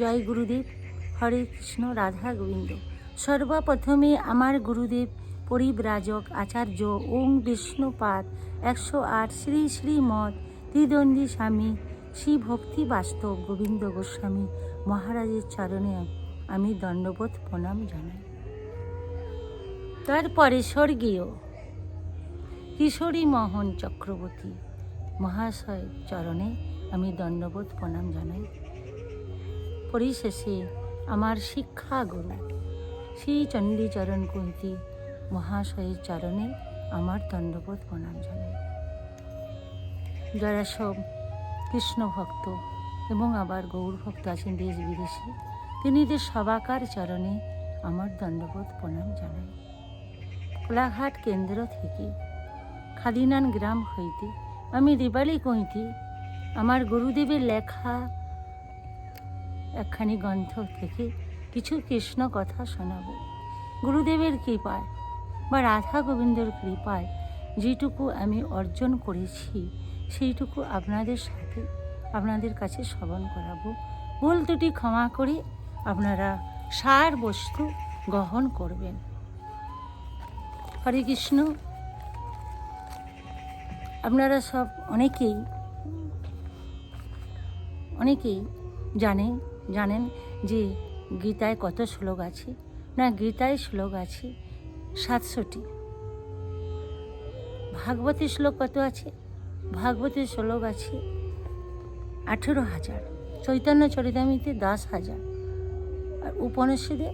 জয় গুরুদেব। হরে কৃষ্ণ, রাধা গোবিন্দ। সর্বপ্রথমে আমার গুরুদেব পরিব্রাজক আচার্য ওং বিষ্ণুপাদ একশো আট শ্রী শ্রীমৎ ত্রিদণ্ডী স্বামী শ্রী ভক্তি বাস্তব গোবিন্দ গোস্বামী মহারাজের চরণে আমি দণ্ডবোধ প্রণাম জানাই। তারপরে স্বর্গীয় কিশোরী মোহন চক্রবর্তী মহাশয় চরণে আমি দণ্ডবোধ প্রণাম জানাই। পরিশেষে আমার শিক্ষাগুরু শ্রী চণ্ডীচরণ কুন্তি মহাশয়ের চরণে আমার দণ্ডবোধ প্রণাম জানাই। যারা সব কৃষ্ণ ভক্ত এবং আবার গৌর ভক্ত আছেন দেশ বিদেশে তিনিদের সবাকার চরণে আমার দণ্ডবোধ প্রণাম জানাই। কোলাঘাট কেন্দ্র থেকে খাদিনান গ্রাম হইতে আমি দিবালি কইতে আমার গুরুদেবের লেখা একখানি গ্রন্থ থেকে কিছু কৃষ্ণ কথা শোনাব। গুরুদেবের কৃপায় বা রাধা গোবিন্দর কৃপায় যেটুকু আমি অর্জন করেছি, সেইটুকু আপনাদের সাথে আপনাদের কাছে শ্রবণ করাবো। ভুল দুটি ক্ষমা করে আপনারা সার বস্তু গ্রহণ করবেন। হরে কৃষ্ণ। আপনারা সব অনেকেই অনেকেই জানেন জানেন যে গীতায় কত শ্লোক আছে। না, গীতায় শ্লোক আছে সাতশোটি ভাগবতের শ্লোক কত আছে? ভাগবতের শ্লোক আছে আঠেরো হাজার। চৈতন্য চরিতামিতে দশ হাজার। আর উপনিষদে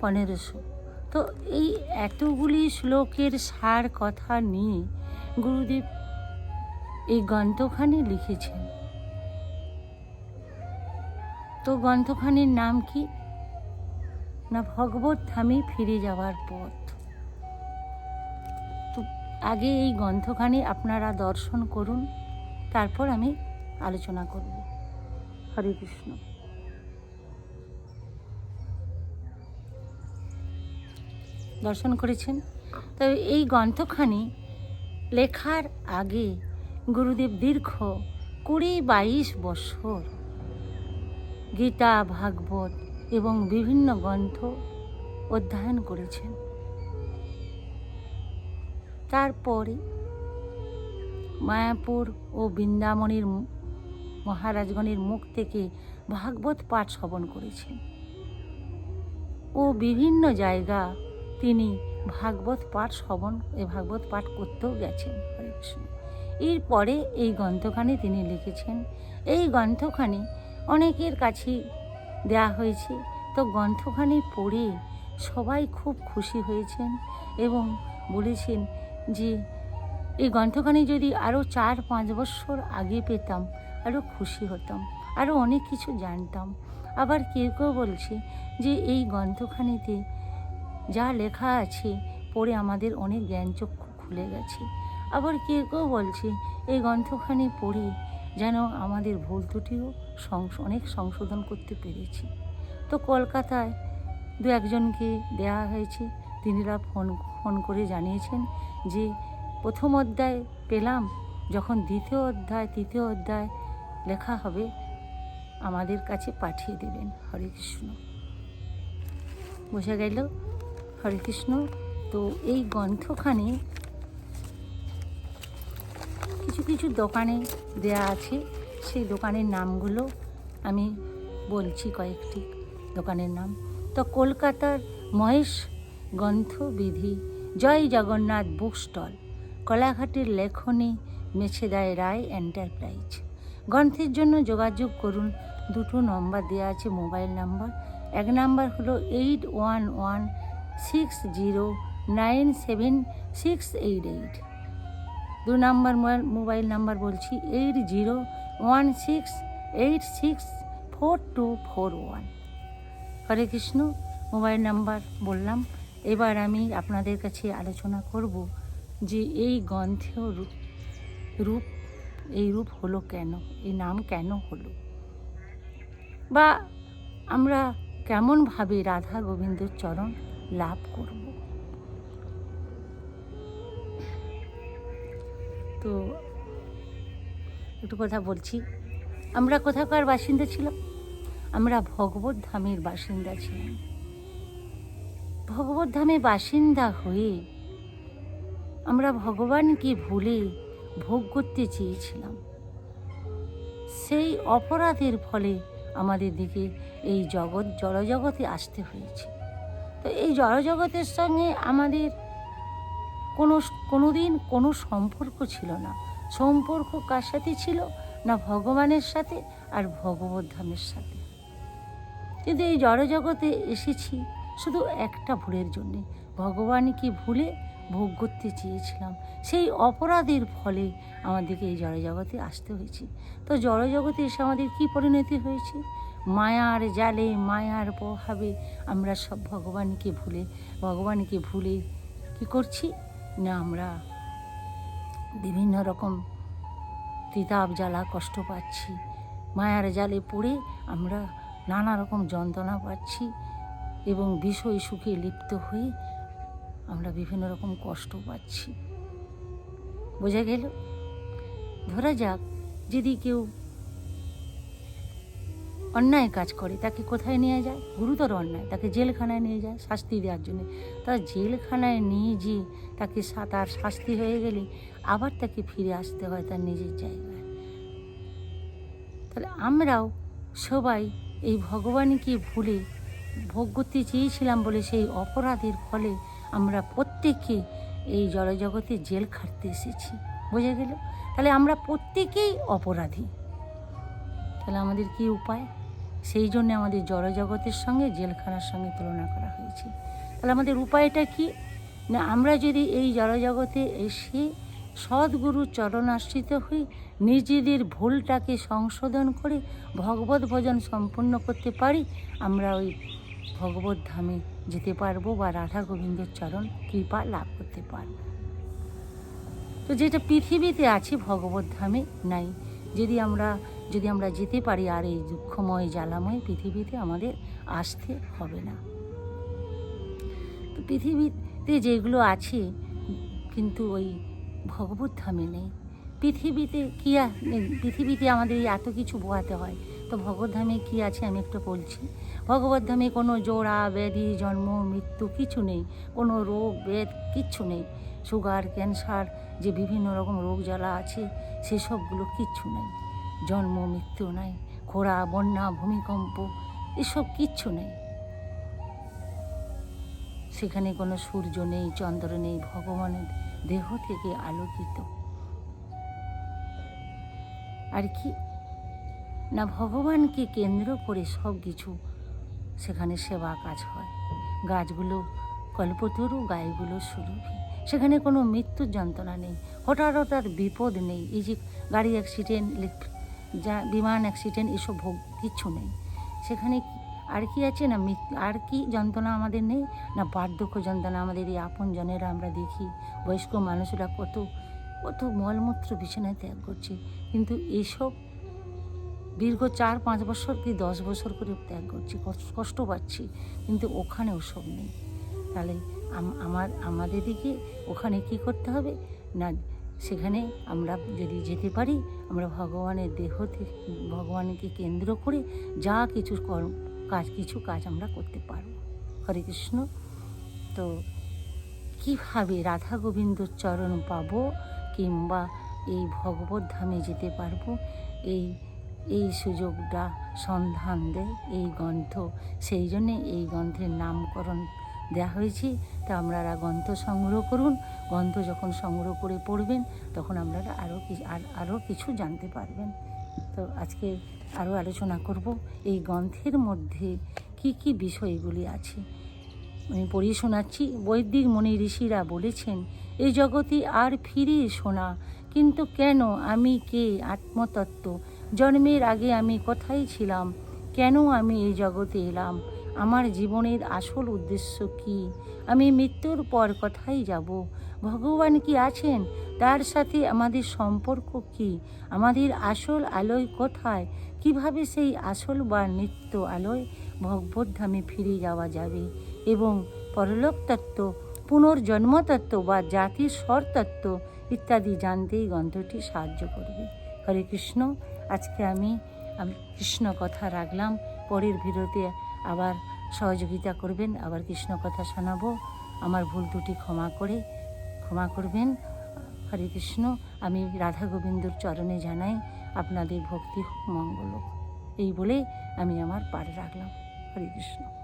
পনেরোশো। তো এই এতগুলি শ্লোকের সার কথা নিয়ে গুরুদেব এই গ্রন্থখানি লিখেছেন। তো গ্রন্থখানির নাম কি? না ভগবত ধামে ফিরে যাওয়ার পথ। তো আগে এই গ্রন্থখানি আপনারা দর্শন করুন, তারপর আমি আলোচনা করব। হরে কৃষ্ণ। দর্শন করেছেন। তবে এই গ্রন্থখানি লেখার আগে গুরুদেব দীর্ঘ কুড়ি বাইশ বছর গীতা, ভাগবত এবং বিভিন্ন গ্রন্থ অধ্যয়ন করেছেন। তারপরে মায়াপুর ও বৃন্দাবনের মহারাজগণের মুখ থেকে ভাগবত পাঠ শ্রবণ করেছেন ও বিভিন্ন জায়গা তিনি ভাগবত পাঠ শ্রবণ ভাগবত পাঠ করতেও গেছেন হরে কৃষ্ণ। এরপরে এই গ্রন্থখানি তিনি লিখেছেন। এই গ্রন্থখানি অনেকের কাছেই দেয়া হয়েছে। তো গ্রন্থখানি পড়ে সবাই খুব খুশি হয়েছেন এবং বলেছেন যে, এই গ্রন্থখানি যদি আরও চার পাঁচ বছর আগে পেতাম, আরও খুশি হতাম, আরও অনেক কিছু জানতাম। আবার কেউ কেউ বলছে যে, এই গ্রন্থখানিতে যা লেখা আছে পড়ে আমাদের অনেক জ্ঞানচক্ষু খুলে গেছে। আবার কেউ কেউ বলছে, এই গ্রন্থখানি পড়ে যেন আমাদের ভুল ত্রুটিও অনেক সংশোধন করতে পেরেছি। তো কলকাতায় দু একজনকে দেওয়া হয়েছে, তিনিরা ফোন ফোন করে জানিয়েছেন যে প্রথম অধ্যায় পেলাম, যখন দ্বিতীয় অধ্যায়, তৃতীয় অধ্যায় লেখা হবে, আমাদের কাছে পাঠিয়ে দেবেন। হরে কৃষ্ণ। বোঝা গেল। হরে কৃষ্ণ। তো এই গ্রন্থখানি কিছু কিছু দোকানে দেয়া আছে। সেই দোকানের নামগুলো আমি বলছি কয়েকটি দোকানের নাম। তো কলকাতার মহেশ গ্রন্থবিধি জয় জগন্নাথ বুক স্টল, কলাঘাটের লেখনী মেছেদায় রায় এন্টারপ্রাইজ। গ্রন্থের জন্য যোগাযোগ করুন, দুটো নম্বর দেওয়া আছে মোবাইল নাম্বার। এক নাম্বার হলো eight one one six zero nine seven six eight eight দু নম্বর মোবাইল নাম্বার বলছি eight zero one six eight six four two four one Hare Krishna, mobile number বললাম। এবার আমি আপনাদের কাছে আলোচনা করব যে এই গ্রন্থের রূপ রূপ এই রূপ হলো কেন? এই নাম কেন হলো? বা আমরা কেমনভাবে রাধা গোবিন্দের চরণ লাভ করব। তো একটু কথা বলছি। আমরা কোথাকার বাসিন্দা ছিলাম? আমরা ভগবত ধামের বাসিন্দা ছিলাম। ভগবত ধামে বাসিন্দা হয়ে আমরা ভগবানকে ভুলে ভোগ করতে চেয়েছিলাম। সেই অপরাধের ফলে আমাদের দিকে এই জগৎ জড়জগতে আসতে হয়েছে। তো এই জড়জগতের সঙ্গে আমাদের কোনো কোনো দিন কোনো সম্পর্ক ছিল না। সম্পর্ক কার সাথে ছিল? না ভগবানের সাথে আর ভগবত ধামের সাথে। কিন্তু এই জড়জগতে এসেছি শুধু একটা ভুলের জন্যে। ভগবানকে ভুলে ভোগ করতে চেয়েছিলাম? সেই অপরাধের ফলে আমাদেরকে এই জড়জগতে আসতে হয়েছে। তো জড়জগতে এসে আমাদের কী পরিণতি হয়েছে? মায়ার জালে মায়ার প্রভাবে আমরা সব ভগবানকে ভুলে ভগবানকে ভুলে কী করছি? না, আমরা বিভিন্ন রকম তিতাব জ্বালা কষ্ট পাচ্ছি। মায়ার জালে পড়ে আমরা নানা রকম যন্ত্রণা পাচ্ছি এবং বিষয় সুখে লিপ্ত হয়ে আমরা বিভিন্ন রকম কষ্ট পাচ্ছি। বোঝা গেল? ধরা যাক, যদি কেউ অন্যায় কাজ করে, তাকে কোথায় নিয়ে যায়? গুরুতর অন্যায়, তাকে জেলখানায় নিয়ে যায় শাস্তি দেওয়ার জন্য। তার জেলখানায় নিয়ে যেয়ে তাকে তার শাস্তি হয়ে গেলে আবার তাকে ফিরে আসতে হয় তার নিজের জায়গায়। তাহলে আমরাও সবাই এই ভগবানকে ভুলে ভোগ করতে চেয়েছিলাম বলে সেই অপরাধের ফলে আমরা প্রত্যেকে এই জড়জগতে জেল খাটতে এসেছি। বোঝা গেল? তাহলে আমরা প্রত্যেকেই অপরাধী। তাহলে আমাদের কি উপায়? সেই জন্য আমাদের জড়জগতের সঙ্গে জেলখানার সঙ্গে তুলনা করা হয়েছে। তাহলে আমাদের উপায়টা কি? না, আমরা যদি এই জড়জগতে এসে সদ্গুরু চরণাশ্রিত হয়ে নিজেদের ভুলটাকে সংশোধন করে ভগবত ভজন সম্পূর্ণ করতে পারি, আমরা ওই ভগবত ধামে যেতে পারব বা রাধা গোবিন্দর চরণ কৃপা লাভ করতে পারব। তো যেটা পৃথিবীতে আছে ভগবত ধামে, নাই। যদি আমরা যদি আমরা যেতে পারি আর এই দুঃখময় জ্বালাময় পৃথিবীতে আমাদের আসতে হবে না। তো পৃথিবীতে যেগুলো আছে, কিন্তু ওই ভগবত ধামে নেই। পৃথিবীতে কী পৃথিবীতে আমাদের এত কিছু বোয়াতে হয়। তো ভগবত ধামে কী আছে আমি একটু বলছি। ভগবত ধামে কোনো জোড়া, ব্যাধি, জন্ম, মৃত্যু কিছু নেই। কোনো রোগ, বেদ কিচ্ছু নেই। সুগার, ক্যান্সার, যে বিভিন্ন রকম রোগ জ্বালা আছে, সেসবগুলো কিচ্ছু নেই। জন্ম, মৃত্যু নাই। খরা বন্যা, ভূমিকম্প, এসব কিচ্ছু নেই। সেখানে কোনো সূর্য নেই, চন্দ্র নেই, ভগবানের দেহ থেকে আলোকিত। আর কি? না ভগবানকে কেন্দ্র করে সব কিছু সেখানে সেবা কাজ হয়। গাছগুলো, কল্পতরু গায়েগুলো সুরভি। সেখানে কোনো মৃত্যুর যন্ত্রণা নেই। হঠাৎ হঠাৎ বিপদ নেই। এই যে গাড়ি অ্যাক্সিডেন্ট যা বিমান, অ্যাক্সিডেন্ট এসব ভোগ, কিচ্ছু নেই। সেখানে আর কি আছে না আর কি যন্ত্রণা আমাদের নেই? না বার্ধক্য যন্ত্রণা আমাদের এই আপন জনেরা আমরা দেখি। বয়স্ক মানুষরা কত কত মলমূত্র বিছানায় ত্যাগ করছে। কিন্তু এসব দীর্ঘ চার, পাঁচ বছর কি দশ বছর করে ত্যাগ করছি কষ্ট পাচ্ছি। কিন্তু ওখানে ওসব নেই। তাহলে আমার, আমাদের দিকে ওখানে কি করতে হবে? না সেখানে আমরা যদি যেতে পারি, আমরা ভগবানের দেহ থেকে ভগবানকে কেন্দ্র করে যা কিছু কর্ম কাজ, কিছু কাজ আমরা করতে পারব। হরে কৃষ্ণ। তো কীভাবে রাধা গোবিন্দর চরণ পাবো কিংবা এই ভগবত ধামে যেতে পারব, এই এই সুযোগটা সন্ধান দেয়, এই গ্রন্থ, সেই জন্যে এই গ্রন্থের নামকরণ দেওয়া হয়েছে, তা আপনারা গ্রন্থ সংগ্রহ করুন। গ্রন্থ যখন সংগ্রহ করে পড়বেন, তখন আপনারা আরও আর আরও কিছু জানতে পারবেন। তো আজকে আরও আলোচনা করব, এই গ্রন্থের মধ্যে কি কি বিষয়গুলি আছে? আমি পড়িয়ে শোনাচ্ছি। বৈদিক মুনি ঋষিরা বলেছেন এই জগতে আর ফিরে শোনা কিন্তু কেন আমি কে? আত্মতত্ত্ব। জন্মের আগে আমি কোথায় ছিলাম? কেন আমি এই জগতে এলাম? আমার জীবনের আসল উদ্দেশ্য কি? আমি মৃত্যুর পর কোথায় যাব। ভগবান কি আছেন? তার সাথে আমাদের সম্পর্ক কি? আমাদের আসল আলোয় কোথায়? কীভাবে সেই আসল বা নিত্য আলোয় ভগবত ধামে ফিরে যাওয়া যাবে? এবং পরলোক তত্ত্ব, পুনর্জন্ম বা জাতির স্বরতত্ত্ব ইত্যাদি জানতে এই গ্রন্থটি সাহায্য করবে। হরে কৃষ্ণ। আজকে আমি আমি কৃষ্ণ কথা রাখলাম। পরের ভিডিওতে আবার সহযোগিতা করবেন, আবার কৃষ্ণ কথা শোনাবো। আমার ভুল দুটি ক্ষমা করে, ক্ষমা করবেন। হরে কৃষ্ণ, আমি রাধা গোবিন্দর চরণে জানাই, আপনাদের ভক্তি মঙ্গল এই বলে আমি আমার পাড়ে রাখলাম। হরে কৃষ্ণ।